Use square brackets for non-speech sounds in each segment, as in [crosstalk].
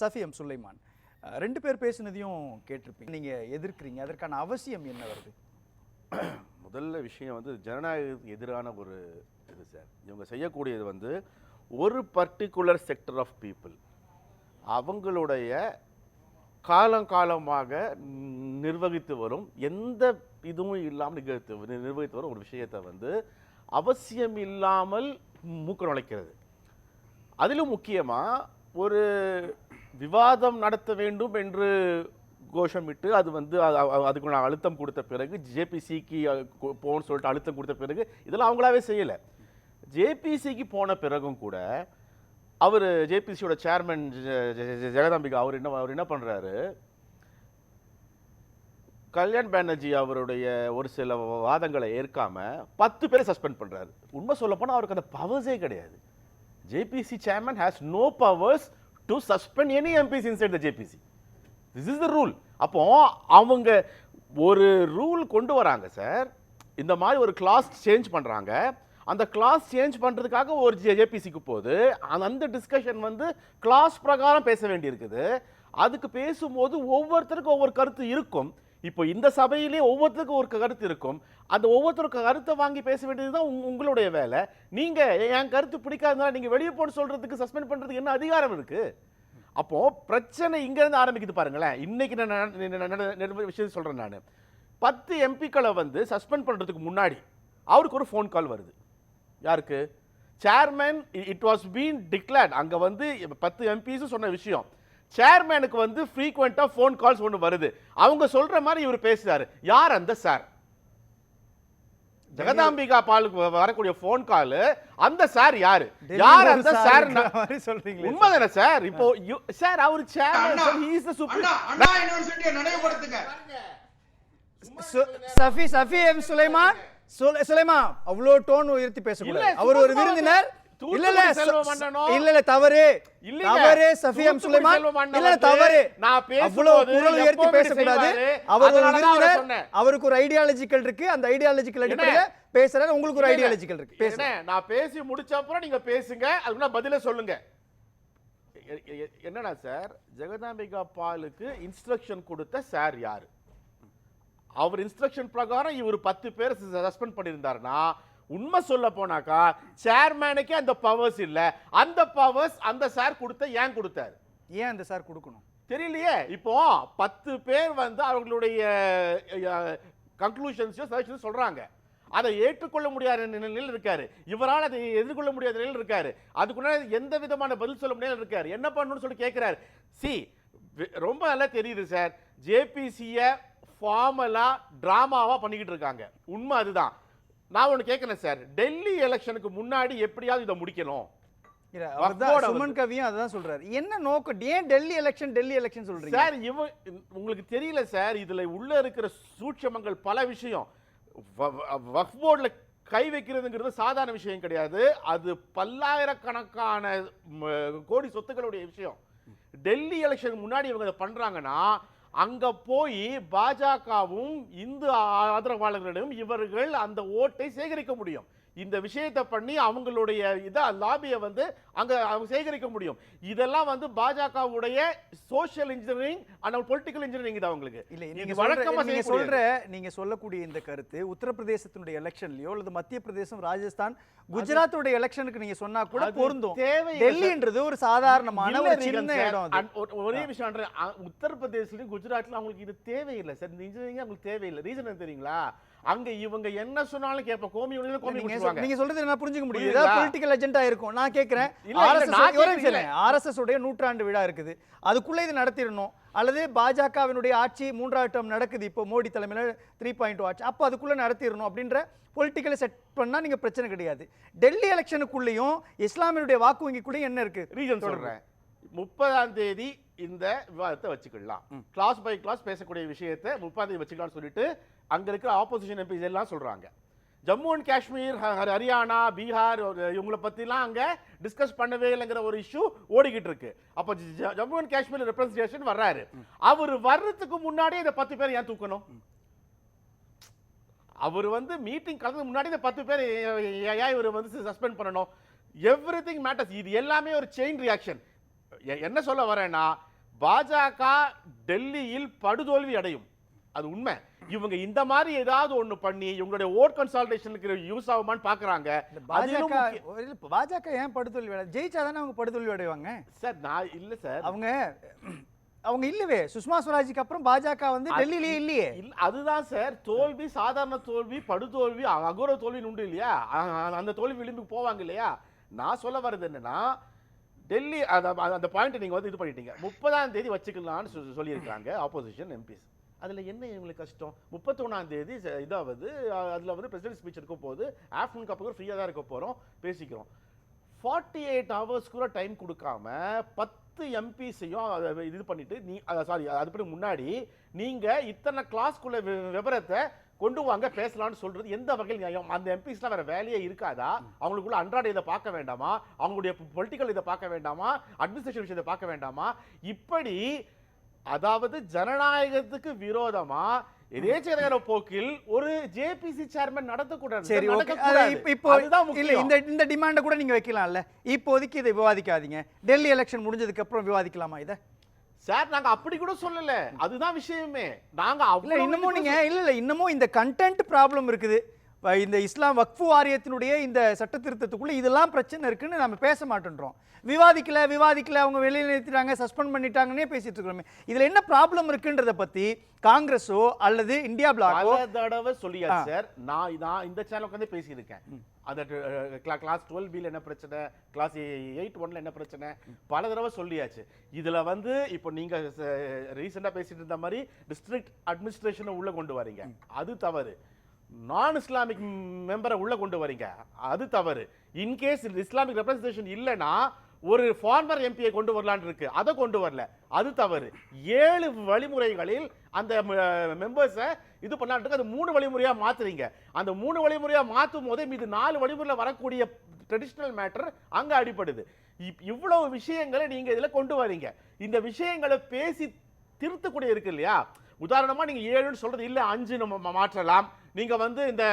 சஃபியம் சுலைமான். ரெண்டு பேர் பேசினதையும் கேட்டிருப்பீங்க. நீங்கள் எதிர்க்கிறீங்க. அதற்கான அவசியம் என்ன வருது? [clears throat] முதல்ல விஷயம் வந்து ஜனநாயகத்துக்கு எதிரான ஒரு இது சார். இவங்க செய்யக்கூடியது வந்து ஒரு பர்டிகுலர் செக்டர் ஆஃப் பீப்புள் அவங்களுடைய காலங்காலமாக நிர்வகித்து வரும் எந்த இதுவும் இல்லாமல் நிகழ்த்து நிர்வகித்து வரும் ஒரு விஷயத்தை வந்து அவசியம் இல்லாமல் மூக்க நுழைக்கிறது. அதிலும் முக்கியமாக ஒரு விவாதம் நடத்த வேண்டும் என்று கோஷமிட்டு அது வந்து அது- அதுக்கு நான் அழுத்தம் கொடுத்த பிறகு ஜேபிசிக்கு போன்னு சொல்லிட்டு அழுத்தம் கொடுத்த பிறகு இதெல்லாம் அவங்களாவே செய்யலை. ஜேபிசிக்கு போன பிறகும் கூட அவர் ஜேபிசியோட சேர்மன் ஜெகதாம்பிகா அவர் என்ன அவர் என்ன பண்ணுறாரு கல்யாண் பானர்ஜி அவருடைய ஒரு சில வாதங்களை ஏற்காம பத்து பேரை சஸ்பெண்ட் பண்ணுறாரு உண்மை சொல்ல அவருக்கு அந்த பவர்ஸே கிடையாது. JPC chairman has no powers to suspend any MPs inside the JPC this is the rule அப்போ அவங்க ஒரு ரூல் கொண்டு வராங்க சார் இந்த மாதிரி ஒரு கிளாஸ் சேஞ்ச் பண்ணுறாங்க அந்த கிளாஸ் சேஞ்ச் பண்ணுறதுக்காக ஒரு ஜேபிசிக்கு போகுது. அந்த- அந்த டிஸ்கஷன் வந்து கிளாஸ் பிரகாரம் பேச வேண்டியிருக்குது. அதுக்கு பேசும்போது ஒவ்வொருத்தருக்கும் ஒவ்வொரு கருத்து இருக்கும். இப்போ இந்த சபையிலே ஒவ்வொருத்தருக்கும் ஒரு கருத்து இருக்கும். அந்த ஒவ்வொருத்தருக்கும் கருத்தை வாங்கி பேச வேண்டியது தான் உங்களுடைய வேலை. நீங்கள் என் கருத்து பிடிக்காதனால நீங்கள் வெளியே போன்னு சொல்கிறதுக்கு சஸ்பெண்ட் பண்ணுறதுக்கு என்ன அதிகாரம் இருக்குது அப்போது பிரச்சனை இங்கேருந்து ஆரம்பிக்குது பாருங்களேன். இன்னைக்கு நான் நட- நட- விஷயம் நான். பத்து எம்பிக்களை வந்து சஸ்பெண்ட் பண்ணுறதுக்கு முன்னாடி அவருக்கு ஒரு ஃபோன் கால் வருது. யாருக்கு? Chairman it was been declared அங்கே வந்து பத்து எம்பிஸும் சொன்ன விஷயம். சேர்மேனுக்கு வந்து ஃப்ரீக்வெண்ட்டாக ஃபோன் கால்ஸ் ஒன்று வருது. அவங்க சொல்ற மாதிரி இவர் பேசுறாரு. யார் அந்த சார் ஜெகதாம்பிகா பாலுக்கு வரக்கூடிய ஃபோன் கால் அந்த சார் யாரு? யார் அந்த சார் மாதிரி சொல்றீங்களே உண்மைதானே சார்? இப்போ sir our sir he is the Anna supreme Anna யூனிவர்சிட்டியை நினைவுபடுத்துங்க. சஃபி சஃபி எம் சுலைமான். சுலை- சுலைமான் அவ்வளோ டோன் உயர்த்தி பேசக்கூடாது. அவர் ஒரு விருந்தினர். இல்ல அண்ணனும் இல்ல தவறு. இல்லைங்க. தவறு சஃபி எம் தூத்துக்குடி சுலைமான் இல்ல தவறு. நான் பேசும்போது அவ்வளவு குரல் உயர்த்தி எப்பவுமே பேசக்கூடாது. அவர் ஒரு விருந்தினர். அவருக்கு ஒரு ஐடியாலஜிக்கல் இருக்கு. அந்த ஐடியாலஜிக்கல் அடிப்படையில பேசுறாரு. உங்களுக்கு ஒரு ஐடியாலஜிக்கல் இருக்கு. என்ன, நான் பேசி முடிச்ச அப்புறம் நீங்க பேசுங்க. அதுக்கு பதில சொல்லுங்க. எ- எ- என்னன்னா சார்? ஜெகதாம்பிகா பாலுக்கு இன்ஸ்ட்ரக்ஷன் கொடுத்த சார் யாரு? அவர் இன்ஸ்ட்ரக்ஷன் பிரகாரம் இவர் பத்து பேர் சஸ்பெண்ட் பண்ணியிருந்தாருன்னா உண்மை சொல்ல போனாக்கா சேர்மேனுக்கே அந்த பவர்ஸ் இல்ல. அந்த பவர்ஸ் அந்த சார் கொடுத்த ஏன் கொடுத்தாரு? ஏன் அந்த சார் கொடுக்கணும்? தெரியலையே. இப்போ பத்து பேர் வந்து அவங்களுடைய கன்க்ளூஷன்ஸையும் சஜஷன் சொல்றாங்க. அதை ஏற்றுக்கொள்ள முடியாத நிலையில் இருக்காரு. இவரால் அதை எதிர்கொள்ள முடியாத நிலையில் இருக்காரு. அதுக்குள்ள எந்த விதமான பதில் சொல்ல முடியாத இருக்காரு. என்ன பண்ணணும்னு சொல்லி கேட்கிறாரு சி ரொம்ப நல்லா தெரியுது சார் ஜேபிசிய ஃபார்மலா டிராமாவா பண்ணிக்கிட்டு இருக்காங்க. உண்மை அதுதான். நான் ஒன்று கேட்கிறேன் சார். டெல்லி எலெக்ஷனுக்கு முன்னாடி எப்படியாவது இதை முடிக்கணும்? சுமன் கவியும் அதான் சொல்றாரு. என்ன நோக்கம்? ஏன் டெல்லி எலெக்ஷன் டெல்லி எலெக்ஷன் சொல்றீங்க? சார் இவ உங்களுக்கு தெரியல சார் இதுல உள்ள இருக்கிற சூட்சமங்கள் பல விஷயம். வக்ஃப் போர்டில் கை வைக்கிறதுங்கிறது சாதாரண விஷயம் கிடையாது. அது பல்லாயிரக்கணக்கான கோடி சொத்துக்களுடைய விஷயம். டெல்லி எலெக்ஷன் முன்னாடி இவங்க இதை பண்றாங்கன்னா அங்க போய் பாஜகவும் இந்து ஆதரவாளர்களிடம் இவர்கள் அந்த ஓட்டை சேகரிக்க முடியும். இந்த விஷயத்தை பண்ணி அவங்களுடைய இதை லாபியை வந்து அங்க அவங்க சேகரிக்க முடியும். இதெல்லாம் வந்து பாஜகவுடைய social engineering and political engineering இது அவங்களுக்கு. இல்ல இது நீங்க வழக்கமா சொல்ற நீங்க செய்யக்கூடியது. சொல்ற நீங்க சொல்லக்கூடிய இந்த கருத்து உத்தரப்பிரதேசத்தினுடைய எலெக்ஷன்லயோ அல்லது மத்திய பிரதேசம் ராஜஸ்தான் குஜராத்துடைய எலெக்ஷனுக்கு நீங்க சொன்னா கூட பொருந்தும். தேவையில்லை டெல்லின்றது ஒரு சாதாரணமான ஒரு சின்ன இடம் ஒரு- விஷயம் உத்தரப்பிரதேசலயும் குஜராத்ல அவங்களுக்கு இது தேவையில்லை சார். இந்த இன்ஜினியரிங் அவங்களுக்கு தேவையில்லை. ரீசன் தெரியுங்களா? அங்க இவங்க என்ன சொன்னாலும் கேட்ப கோமி யூனியன் கோமி முடிச்சுவாங்க நீங்க சொல்றது என்ன புரிஞ்சுக்க முடியும் புரியுதா? ஏதாவது பொலிட்டிக்கல் ஏஜென்டா இருக்கும். நான் கேக்குறேன். ஆர்எஸ்எஸ் உடைய நூற்றாண்டு விழா இருக்குது. அதுக்குள்ள இது நடத்திடணும். அல்லது பாஜகவினுடைய ஆட்சி மூன்றாவது டேர்ம் நடக்குது. இப்போ மோடி தலைமையில த்ரீ பாயிண்ட் ஆட்சி அப்போ அதுக்குள்ள நடத்திடணும் அப்படின்ற பொலிட்டிக்கலை செட் பண்ணா நீங்க பிரச்சனை கிடையாது. டெல்லி எலெக்ஷனுக்குள்ளேயும் இஸ்லாமியனுடைய வாக்கு வங்கிக்குள்ளேயும் என்ன இருக்கு? ரீசன் சொல்றேன். முப்பதாம் தேதி இந்த விவாதத்தை வச்சுக்கலாம் கிளாஸ் பை கிளாஸ் பேசக்கூடிய விஷயத்தை முப்பதாம் தேதி வச்சுக்கலாம்னு சொல்லிட்டு அங்க இருக்கிற ஆப்போசிஷன் எம்பிஸ் எல்லாம் சொல்றாங்க. ஜம்மு அண்ட் காஷ்மீர் ஹரியானா பீகார் இவங்களை பத்திலாம் அங்க டிஸ்கஸ் பண்ணவே இல்லைங்கிற ஒரு இஷ்யூ ஓடிக்கிட்டு இருக்கு. அப்ப ஜம்மு அண்ட் காஷ்மீர் ரெப்ரஸன்டேஷன் வர்றாரு. அவர் வர்றதுக்கு முன்னாடியே இந்த பத்து பேர் ஏன் தூக்கணும்? அவர் வந்து மீட்டிங் கலந்து முன்னாடி இந்த பத்து பேர் ஏன் இவர் வந்து சஸ்பெண்ட் பண்ணணும்? எவ்ரி திங் மேட்டர்ஸ் இது எல்லாமே ஒரு செயின் ரியாக்ஷன் என்ன சொல்ல வரேன்னா பாஜக டெல்லியில் படுதோல்வி அடையும். அது உண்மை. இவங்க இந்த மாதிரி ஏதாவது ஒண்ணு பண்ணி இவங்களுடைய ஓட் கன்சல்டேஷனுக்கு யூஸ் ஆகுமான்னு பாக்குறாங்க. பாஜக ஏன் படுதோல்வி ஜெயிச்சா தானே அவங்க படுதோல்வி அடைவாங்க? சார் நான் இல்ல சார். அவங்க அவங்க இல்லவே. சுஷ்மா ஸ்வராஜுக்கு அப்புறம் பாஜக வந்து டெல்லியிலேயே இல்லையே. இல்ல அதுதான் சார். தோல்வி சாதாரண தோல்வி படுதோல்வி அகோர தோல்வின்னு உண்டு இல்லையா? அந்த தோல்வி விளிம்புக்கு போவாங்க இல்லையா? நான் சொல்ல வர்றது என்னன்னா டெல்லி அந்த அந்த பாயிண்ட் நீங்கள் வந்து இது பண்ணிட்டீங்க. முப்பதாம் தேதி வச்சுக்கலாம்னு சொல்லி- சொல்லியிருக்காங்க ஆப்போசிஷன் எம்பிஸ் அதில் என்ன இவங்களுக்கு கஷ்டம்? முப்பத்தொன்னாம் தேதி இதாவது அதில் வந்து பிரசிடென்ட் ஸ்பீச் இருக்க போது ஆஃப்டர்நூன் அப்புறம் ஃப்ரீயாக தான் இருக்க போகிறோம் பேசிக்கிறோம். ஃபார்ட்டி எயிட் ஹவர்ஸ் கூட டைம் கொடுக்காம பத்து எம்பிஸையும் இது பண்ணிட்டு நீ சாரி அதுபடி முன்னாடி நீங்கள் இத்தனை கிளாஸ்க்குள்ள வி- விவரத்தை கொண்டு வாங்க பேசலாம்னு சொல்றது எந்த வகையில் நியாயம்? அந்த எம்பிஸ்லாம் வேற வேலையே இருக்காதா? அவங்களுக்குள்ள அன்றாட இதை பார்க்க வேண்டாமா? அவங்களுடைய பொலிட்டிக்கல் இதை பார்க்க வேண்டாமா? அட்மினிஸ்ட்ரேஷன் விஷயத்தை பார்க்க வேண்டாமா? இப்படி அதாவது ஜனநாயகத்துக்கு விரோதமா எதேச்சதிகார போக்கில் ஒரு ஜேபிசி சேர்மன் நடத்தக்கூடாது. சரி. இப்போ இல்ல. இந்த இந்த டிமாண்டை கூட நீங்க வைக்கலாம்ல. இப்போதைக்கு இதை விவாதிக்காதீங்க. டெல்லி எலெக்ஷன் முடிஞ்சதுக்கு அப்புறம் விவாதிக்கலாமா இதை? சார் நாங்க அப்படி கூட சொல்லல. அதுதான் விஷயமே. நாங்க இல்ல இன்னமும் நீங்க இல்ல இல்ல இன்னமும் இந்த கண்டென்ட் ப்ராப்ளம் இருக்குது. இந்த இஸ்லாம் வக்ஃபு வாரியத்தினுடைய இந்த சட்ட திருத்தத்துக்குள்ள இதெல்லாம் பிரச்சனை இருக்குன்னு நம்ம பேச மாட்டேன்றோம். விவாதிக்கல விவாதிக்கல அவங்க வெளியில நிறுத்திட்டாங்க சஸ்பெண்ட் பண்ணிட்டாங்கன்னே பேசிட்டு இருக்கிறோமே. இதுல என்ன ப்ராப்ளம் இருக்குன்றத பத்தி காங்கிரஸோ அல்லது இந்தியா பிளாக்கோ பல தடவை சொல்லியாச்சு சார் நான் நான் இந்த சேனல் உட்காந்து பேசியிருக்கேன். அந்த கிளாஸ் டுவெல் பியில் என்ன பிரச்சனை? கிளாஸ் எயிட் ஒன்ல என்ன பிரச்சனை? பல தடவை சொல்லியாச்சு. இதில் வந்து இப்போ நீங்கள் ரீசெண்டாக பேசிட்டு இருந்த மாதிரி டிஸ்ட்ரிக்ட் அட்மினிஸ்ட்ரேஷனை உள்ளே கொண்டு வரீங்க. அது தவறு. நான் இஸ்லாமிக் மெம்பரை உள்ளே கொண்டு வரீங்க. அது தவறு. இன்கேஸ் இஸ்லாமிக் ரெப்ரஸன்டேஷன் இல்லைன்னா ஒரு ஃபார்மர் எம்பியை கொண்டு வரலான் இருக்கு. அதை கொண்டு வரல. அது தவறு. ஏழு வழிமுறைகளில் அந்த மெம்பர்ஸை இது பண்ணலான்ட்டு அது மூணு வழிமுறையா மாத்துறீங்க. அந்த மூணு வழிமுறையா மாற்றும் போதே மீது நாலு வழிமுறையில் வரக்கூடிய ட்ரெடிஷ்னல் மேட்டர் அங்க அடிபடுது. இப்- இவ்வளவு விஷயங்களை நீங்க இதில் கொண்டு வரீங்க. இந்த விஷயங்களை பேசி திருத்தக்கூடிய இருக்கு இல்லையா? உதாரணமா நீங்க ஏழுன்னு சொல்றது இல்ல அஞ்சு நம்ம மாற்றலாம். நீங்கள் வந்து இந்த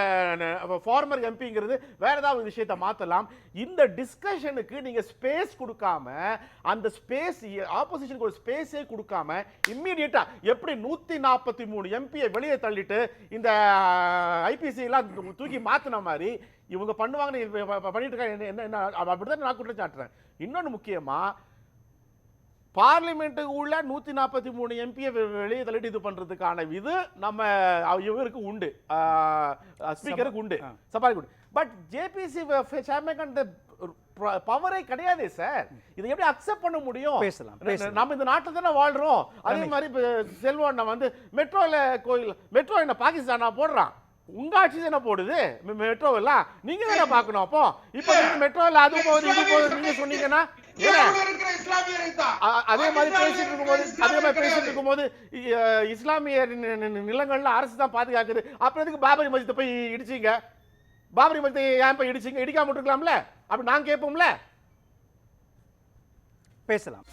ஃபார்மர் எம்பிங்கிறது வேறு ஏதாவது விஷயத்தை மாற்றலாம் இந்த டிஸ்கஷனுக்கு நீங்கள் ஸ்பேஸ் கொடுக்காம அந்த ஸ்பேஸ் ஆப்போசிஷனுக்கு ஒரு ஸ்பேஸே கொடுக்காம இம்மீடியட்டாக எப்படி நூற்றி நாற்பத்தி மூணு எம்பியை வெளியே தள்ளிட்டு இந்த ஐபிசியெலாம் தூக்கி மாற்றின மாதிரி இவங்க பண்ணுவாங்கன்னு பண்ணிட்டு இருக்காங்க. என்ன- என்ன அப்படி அப்படிதான் நான் குற்றம் சாட்டுறேன் இன்னொன்று முக்கியமாக பார்லிமெண்ட்டுக்கு உள்ள நூத்தி நாற்பத்தி மூணு எம்பியை வெளியே தள்ளிட்டு இது பண்றதுக்கான இது நம்ம இவருக்கு உண்டு. ஸ்பீக்கருக்கு உண்டு. ஆ. சபாக்கு உண்டு. பட் ஜேபிசி சேர்மேன் அந்த பவரே கிடையாதே சார் இதை எப்படி அக்செப்ட் பண்ண முடியும்? பேசலாம். நம்ம இந்த நாட்டில் தானே வாழ்றோம். அதே. மாதிரி செல்வம் வந்து மெட்ரோல கோயில் மெட்ரோ என்ன பாகிஸ்தானா போடுறான்? உங்க ஆட்சி தானே போடுது மெட்ரோ எல்லாம் நீங்க தானே பார்க்கணும் அப்போ. இப்போ மெட்ரோல அது போகுது இது போகுது நீங்க சொன்னீங்கன்னா அதே மாதிரி பேசிட்டு இருக்கும்போது அதே மாதிரி பேசிட்டு. இருக்கும்போது இஸ்லாமிய நிலங்கள்ல அரசு தான் பாதுகாக்குது. அப்புறம் எதுக்கு பாபரி மஸ்ஜித்தை போய் இடிச்சீங்க? பாபரி மஸ்ஜித்தை ஏன் போய் இடிச்சீங்க? இடிக்காம விட்டுருக்கலாம்ல? அப்படி நான் கேட்போம்ல? பேசலாம்.